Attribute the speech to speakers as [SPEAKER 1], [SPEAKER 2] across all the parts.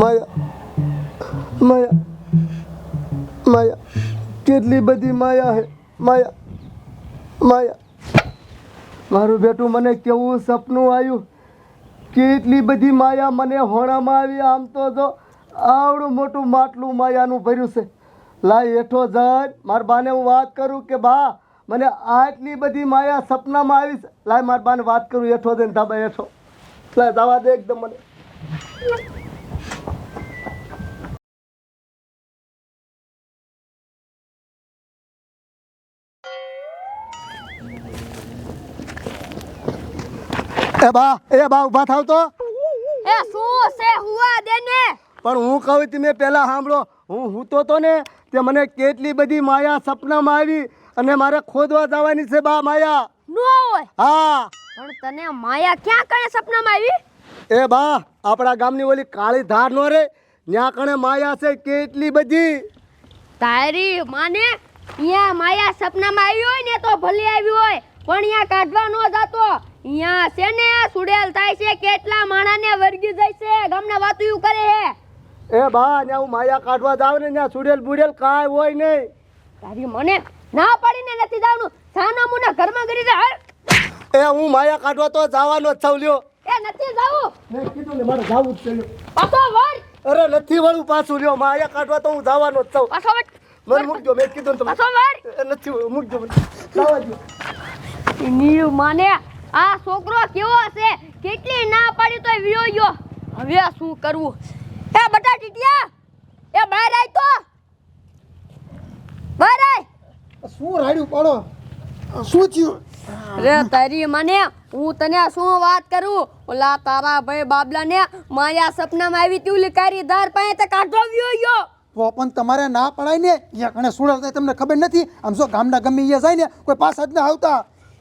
[SPEAKER 1] માયા માયા માયા કેટલી બધી માયા હે. માયા માયા મારું બેટું મને કેવું સપનું આવ્યું? કેટલી બધી માયા મને હોણામાં આવી? આમ તો જો આવડું મોટું માટલું માયાનું ભર્યું છે. લાય હેઠો જઈ. મારા બાને હું વાત કરું કે, બા, મને આટલી બધી માયા સપનામાં આવી છે. લાય માર બાને વાત કરું હેઠો જઈને ધાબા હેઠો. લાય દવા દે એકદમ મને. એ બા એ બા ઊભા થાવ તો.
[SPEAKER 2] એ શું છે હુવા દે ને?
[SPEAKER 1] પણ હું કહું તમે પહેલા સાંભળો. હું હૂતો તો ને તે મને કેટલી બધી માયા સપનામાં આવી અને મારે ખોદવા જવાની છે બા માયા.
[SPEAKER 2] નો હોય.
[SPEAKER 1] હા.
[SPEAKER 2] પણ તને માયા ક્યાં કણે સપનામાં આવી?
[SPEAKER 1] એ બા આપણા ગામની ઓલી કાળી ધાર નો રે ત્યાં કણે માયા છે કેટલી બધી?
[SPEAKER 2] તારી માને અહીંયા માયા સપનામાં આવી હોય ને તો ભલે આવી હોય પણ અહીંયા કાઢવા ન જાતો. અહીંયા છે ને સુડેલ થાય છે કેટલા માણાને વર્ગી જાય છે ગામના વાતું કરે હે
[SPEAKER 1] એ બા ને હું માયા કાઢવા જાવ ને ત્યાં સુડેલ બુડેલ કાંઈ હોય નહીં.
[SPEAKER 2] તારી મને ના પાડીને નથી જવાનું. સાના મુના ઘરમાં કરી દે
[SPEAKER 1] એ હું માયા કાઢવા તો જવાનો જ છું લ્યો.
[SPEAKER 2] એ નથી જાવું.
[SPEAKER 1] મેં કીધું ને મારે જાવું જ છે
[SPEAKER 2] પાછો વળ.
[SPEAKER 1] અરે નથી વળું પાછું લ્યો. માયા કાઢવા તો હું જવાનો જ છું.
[SPEAKER 2] પાછો વળ.
[SPEAKER 1] મને મૂકજો મેં કીધું ને તમે નથી મૂકજો.
[SPEAKER 2] નીવ માને. આ છોકરો કેવો છે કેટલી ના પાડી તોય વિયો ગયો. હવે શું કરવું? એ બટા ટીટિયા એ બહાર આય તો. બહાર આય.
[SPEAKER 1] શું રાડ્યું પાડો? શું થયું?
[SPEAKER 2] રે તારી મને હું તને શું વાત કરું? ઓલા તારા ભાઈ બાબલાને માયા સપનામાં આવી તું કારી ધાર પાસે કાઢો વિયો ગયો.
[SPEAKER 3] તો પણ તમારે ના પડાય ને? અહીંયા કણે સુડલ થાય તમને ખબર નથી? આમ જો ગામના ગમે અહીંયા જાય ને કોઈ પાછા જ ના આવતા.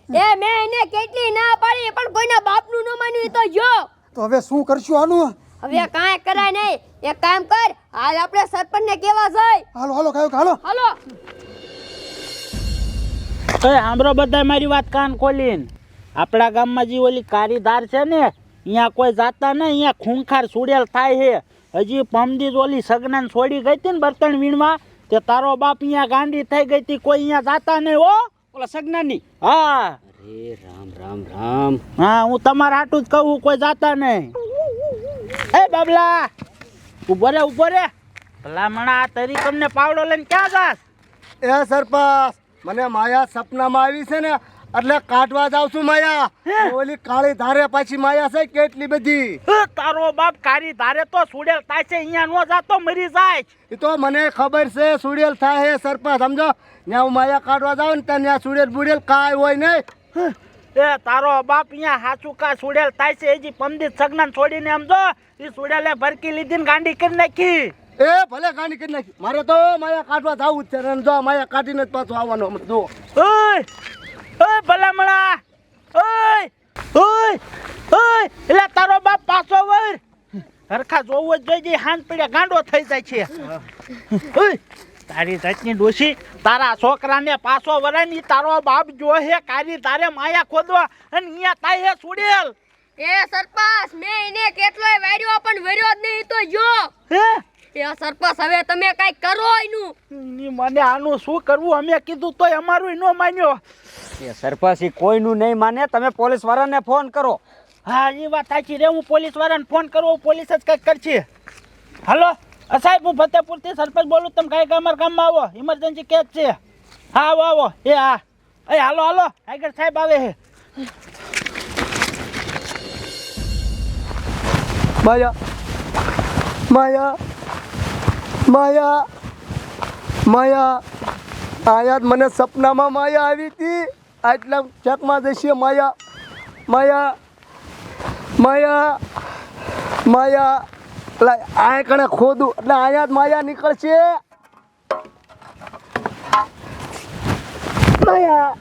[SPEAKER 2] એ મેં એને કેટલી ના પાડી પણ કોઈના બાપનું ન માન્યું તો જો
[SPEAKER 3] તો હવે શું કરશું આનું?
[SPEAKER 2] હવે કાંઈ કરાય નહીં. એક કામ કર હાલ આપણે સરપંચને કેવા જાય
[SPEAKER 3] હાલો હાલો કાયો હાલો.
[SPEAKER 2] હાલો.
[SPEAKER 4] એ સાંભળો બધા મારી વાત કાન ખોલીને. આપણા ગામમાં જે ઓલી કારીદાર છે ને અહીંયા કોઈ જાતા ને અહીંયા ખૂંખાર સુડેલ થાય છે. હજી પમદી ઓલી સગનાને છોડી ગઈ હતી ને બર્તન વીણમાં તે તારો બાપ અહીંયા ગાંડી થઈ ગઈ હતી કોઈ અહીંયા જાતા નહીં હો
[SPEAKER 5] ઓલા સગનાની.
[SPEAKER 4] હા.
[SPEAKER 5] અરે રામ રામ રામ.
[SPEAKER 4] હા હું તમારા હાટું જ કહું કોઈ જાતા નહીં. એ બાબલા ઊભો રે ઊભો રે. ભલામણા તરી તમને પાવડો લઈને ક્યાં જાસ
[SPEAKER 1] એ સરપંચ મને માયા સપનામાં આવી છે ને એટલે કાઢવા જાવ છું માયા. ઓલી કાળી ધારે પાછી માયા છે કેટલી બધી?
[SPEAKER 4] તારો બાપ કાળી ધારે તો સુડેલ થાય છે અહીંયા નો જાતો મરી જાય
[SPEAKER 1] એ તો મને ખબર છે સુડેલ થાય હે સરપંચ સમજો? ત્યાં હું માયા કાઢવા જાઉં ને ત્યાં સુડેલ બુડેલ કાંઈ હોય નહીં.
[SPEAKER 4] એ તારો બાપ અહીંયા હાચું કા સુડેલ થાય છે એજી પમદીત સગનાન છોડીને સમજો? એ સુડેલે ભરકી લીધી ને ગાંડી કરી નાખી.
[SPEAKER 1] એ ભલે ગાંડી કરી નાખી. મારે તો માયા કાઢવા જવું જ છે જો માયા કાઢીને જ પાછું આવવાનું જો
[SPEAKER 4] ઓય ઓય ભલામણા! ઓય! ઓય! ઓય! એટલે તારો બાપ પાછો વર! હરખા જોવું જ જોઈએ હાથ પડ્યા ગાંડો થઈ જાય છે. ઓય! તારી જાતની ડોશી તારા છોકરાને પાછો વરાની તારો બાપ જો હે કારી તારે માયા ખોદવા અને અહીંયા તાય હે સુડેલ.
[SPEAKER 2] એ સરપાસ મેં એને કેટલોય વાર્યો પણ વર્યો જ નહીં તો જો.
[SPEAKER 4] હે?
[SPEAKER 2] એ સરપંચ હવે તમે કાંઈક કરો એનું
[SPEAKER 4] ની મને આનું શું કરવું? અમે કીધું તોય અમારું ન માન્યો.
[SPEAKER 5] એ સરપંચ એ કોઈનું નહીં માને. તમે પોલીસ વાળાને ફોન કરો.
[SPEAKER 4] હા એ વાત સાચી રે હું પોલીસ વાળાને ફોન કરું પોલીસ જ કંઈક કરશે. હાલો? અ સાહેબ હું ફતેપુરથી સરપંચ બોલું તમે કાંઈક અમારા ગામમાં આવો. ઇમરજન્સી કેસ છે. હા આવો આવો. એ હા. એ હાલો હાલો. આગળ સાહેબ આવે છે.
[SPEAKER 1] માયા. માયા. માયા માયા આયા મને સપનામાં માયા આવી હતી. આટલા ચકમાં જશે માયા માયા માયા માયા. એટલે આ કણે ખોદું, એટલે અહીંયા જ માયા નીકળશે. માયા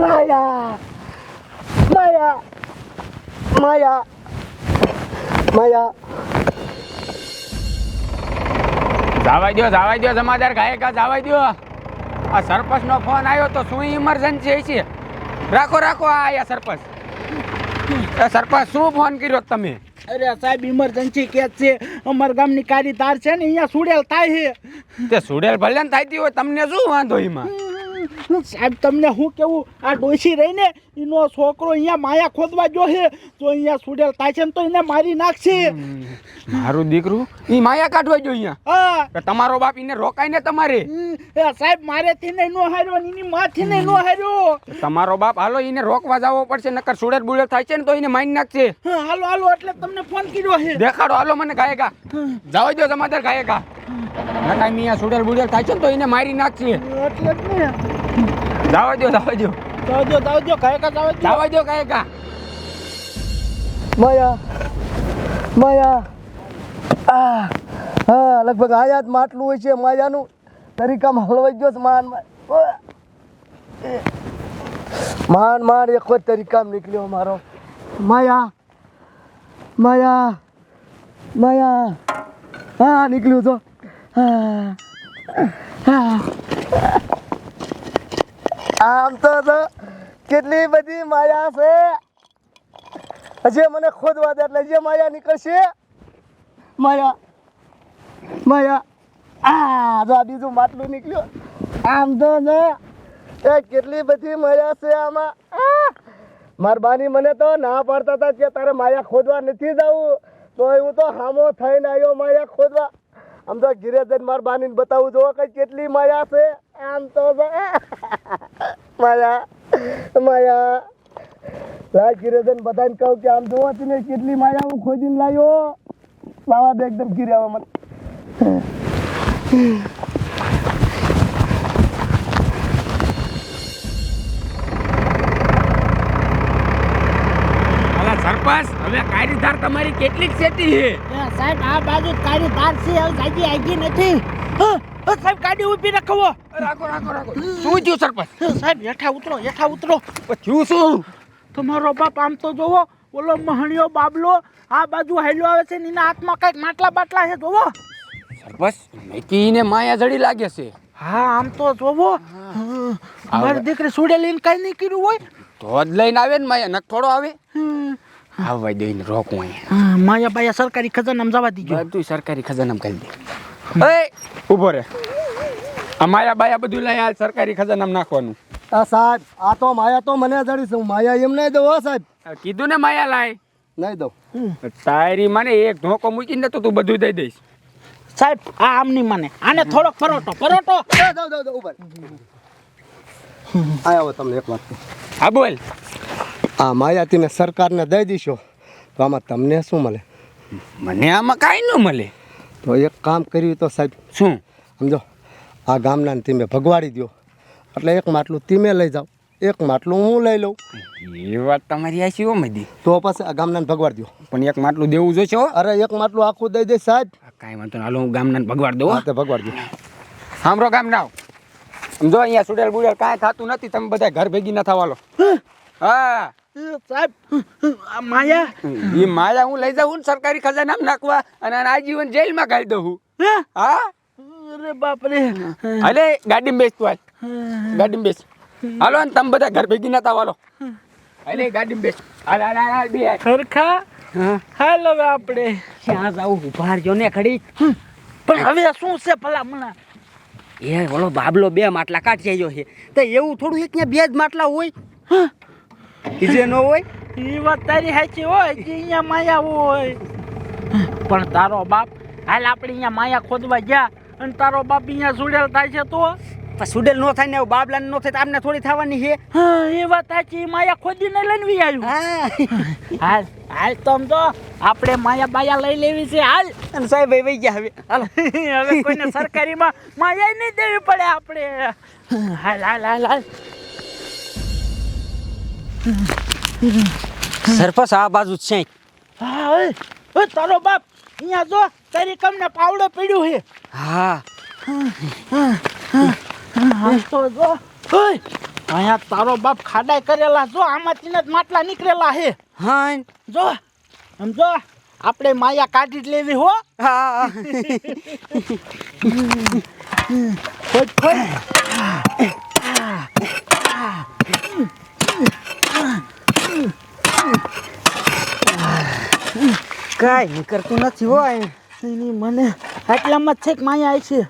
[SPEAKER 1] માયા માયા માયા માયા.
[SPEAKER 6] જાવાઈ દ્યો જાવાઈ દ્યો સમાચાર ગાયકા જાવાઈ દ્યો. આ સરપંચનો ફોન આવ્યો તો શું ઇમરજન્સી છે? રાખો રાખો આ આયા સરપંચ. સરપંચ શું ફોન કર્યો તમે?
[SPEAKER 4] અરે સાહેબ ઇમરજન્સી કેસ છે? અમારા ગામની કારી તાર છે ને અહીંયા સુડેલ થાય છે.
[SPEAKER 6] તે સુડેલ ભલે ને થાતી હોય તમને શું વાંધો એમાં?
[SPEAKER 4] સાહેબ તમને હું કેવું? આ ડોસી રહીને એનો છોકરો અહીંયા માયા ખોદવા જો છે. તો અહીંયા સુડેલ થાય તો એને મારી નાખશે.
[SPEAKER 6] મારું દીકરું એ માયા કાઢવા જો અહીંયા.
[SPEAKER 4] હા.
[SPEAKER 6] તમારો બાપ એને રોકાય ને તમારે
[SPEAKER 4] એ સાહેબ મારે થી નહીં નો હાર્યો એની માં નહીં નો હાર્યો.
[SPEAKER 6] તમારો બાપ હાલો એને રોકવા જવો પડશે નકર સુડેલ બુડેલ થાય છે ને તો એને મારી નાખશે.
[SPEAKER 4] હાલો હાલો એટલે તમને ફોન કર્યો છે.
[SPEAKER 6] દેખાડો હાલો મને ગાયકા જાવ જો જમાદાર ગાયકા નકાઈ મિયા સુડેલ બુડેલ થાય છે ને તો એને મારી નાખશે.
[SPEAKER 4] એટલે જ ને.
[SPEAKER 6] જવા દો જવા દો
[SPEAKER 4] જાવજો જાવજો કાંઈ કાંઈ જાવજો
[SPEAKER 6] જવા દો કાયકા.
[SPEAKER 1] માયા માયા. આ હા લગભગ આયાત માટલું હોય છે માયાનું. તરીકામાં હલવાઈ ગયો માન માન. માન માન એક જ તરીકામાં નીકળ્યો મારો. માયા માયા માયા. હા નીકળ્યું તો. હા હા. આમ તો કેટલી બધી માયા છે. હજી મને ખોદવા દે એટલે જે માયા નીકળશે, માયા માયા, આ જો આ બીજું માટલું નીકળ્યું. આમ તો ને એ કેટલી બધી માયા છે આમાં. મારબાની બાની મને તો ના પાડતા હતા કે તારે માયા ખોદવા નથી જવું. તો હું તો હામો થઈને આવ્યો માયા ખોદવા. આમ તો ઘીરે જઈને માર બતાવું જો કે કેટલી માયા છે. આમ તો મારા માયા માયા લાય કિરેજન બધાને કહું કે આમ જોવા તને કેટલી માયા હું ખોદીને લાવ્યો લાવા દે એકદમ મત મને.
[SPEAKER 6] સરપંચ હવે કારીધાર તમારી કેટલીક સેટી છે?
[SPEAKER 4] સાહેબ આ બાજુ કાળી તાર છે હવે જાગી આગી નથી. સાહેબ ગાડી ઊભી રાખો.
[SPEAKER 6] રાખો રાખો રાખો. શું થયું સરપંચ?
[SPEAKER 4] સાહેબ હેઠા ઉતરો હેઠા ઉતરો.
[SPEAKER 6] થયું શું?
[SPEAKER 4] તમારો બાપ આમ તો જોવો ઓલો મહણિયો બાબલો આ બાજુ હેલો આવે છે ને એના હાથમાં કંઈક માટલા બાટલા છે જોવો.
[SPEAKER 6] સરપંચ મેકીને માયા જડી લાગે છે.
[SPEAKER 4] હા આમ તો જોવો. મારી દીકરી સુડે લઈને કઈ નહીં કર્યું હોય.
[SPEAKER 6] તો જ લઈને આવે ને માયા નક થોડો આવે. આવવા દઈને રોકું
[SPEAKER 4] માયા બાયા સરકારી ખજાનામાં જવા દીજો
[SPEAKER 6] બધું સરકારી ખજાનામાં કરી દે. એ ઊભો રે. આ માયા બાયા બધું લઈ આ સરકારી ખજાનામાં નાખવાનું.
[SPEAKER 1] આ સાહેબ આ તો માયા તો મને જડી છે. હું માયા એમ નહીં દઉં હો સાહેબ.
[SPEAKER 6] કીધું ને માયા લાય.
[SPEAKER 1] નહીં દઉં.
[SPEAKER 6] તારી મને એક ધોકો મૂકીને તો તું બધું દઈ દઈશ.
[SPEAKER 4] સાહેબ આ આમ નહીં મને. આને થોડોક પરોટો. પરોટો.
[SPEAKER 1] દઉં દઉં દઉં ઉપર આયા તમને એક વાત
[SPEAKER 6] હા બોલ.
[SPEAKER 1] આ માયા તમે સરકારને દઈ દીશો તો આમાં તમને શું મળે?
[SPEAKER 6] મને આમાં કાંઈ ન મળે.
[SPEAKER 1] તો એક કામ કર્યું તો સાહેબ
[SPEAKER 6] શું?
[SPEAKER 1] સમજો આ ગામના તમે ભગવાડી દો એટલે એક માટલું તમે લઈ જાઓ એક માટલું હું લઈ લઉં.
[SPEAKER 6] એ વાત તમારી આ હો મધી
[SPEAKER 1] તો પછી આ ગામના ભગવાડ દો
[SPEAKER 6] પણ એક માટલું દેવું જોઈશે હો.
[SPEAKER 1] અરે એક માટલું આખું દઈ દે સાહેબ.
[SPEAKER 6] કાંઈ વાંધો હાલો હું ગામના ભગવાડ દઉં હો.
[SPEAKER 1] તે ભગવાડ દો
[SPEAKER 6] સાંભળો ગામના સમજો અહીંયા સુડેલ બુડેલ કાંઈ થતું નથી તમે બધા ઘર ભેગી ના થવાલો હા.
[SPEAKER 4] સાહેબ માયા.
[SPEAKER 6] એ માયા હું લઈ જાઉં ને સરકારી ખજાનામાં નાખવા અને આજીવન જેલમાં ગાળી દઉં હા.
[SPEAKER 4] અરે બાપ રે.
[SPEAKER 6] અલે ગાડી બેસ તું હાલ ગાડીમાં બેસ. હાલો ને તમે બધા ઘર ભેગી નતા વાલો. અલે ગાડી બેસ. હાલ હાલ હાલ બે
[SPEAKER 4] સરખા? હાલ હવે આપણે.
[SPEAKER 5] ક્યાં જાવું ઊભા રહ્યો ને ખડી.
[SPEAKER 4] પણ હવે શું છે ભલા મણા
[SPEAKER 5] એ ઓલો બાબલો બે માટલા કાઢી આવ્યો છે. તો એવું થોડું એક બે જ માટલા હોય. ઈજે ન હોય?
[SPEAKER 4] એ વાત તારી સાચી હોય કે અહીંયા માયા હોય. પણ તારો બાપ હાલ આપણે અહીંયા માયા ખોદવા ગયા અને તારો બાપ અહીંયા સુડેલ થાય છે તો?
[SPEAKER 5] સુડેલ નો થાય ને બાબલા નો થાય તો આમને થોડી થવાની છે.
[SPEAKER 4] હા, એ વાત સાચી માયા ખોદીને લઈને આવ્યું. હાલ હાલ તો આમ તો આપણે માયા બાયા લઈ લેવી છે હાલ.
[SPEAKER 5] અને સાહેબ વહી ગયા હવે. હાલો.
[SPEAKER 4] હવે કોઈને સરકારીમાં માયા નહીં દેવી પડે આપણે. હાલ હાલ હાલ હાલ.
[SPEAKER 5] સરપંચ આ બાજુ છે.
[SPEAKER 4] હા તારો બાપ અહીંયા જો તારી કમને પાવડો પીડ્યું છે.
[SPEAKER 5] હા.
[SPEAKER 4] હા તો જો અહીંયા તારો બાપ ખાડાઈ કરેલા જો આમાંથી જ માટલા નીકળેલા છે.
[SPEAKER 5] હા
[SPEAKER 4] જો સમજો આપણે માયા કાઢી જ લેવી હો.
[SPEAKER 5] હા. કાંઈ નીકળતું નથી હોય.
[SPEAKER 4] એની મને આટલામાં જ છે કે માયા આવી છે.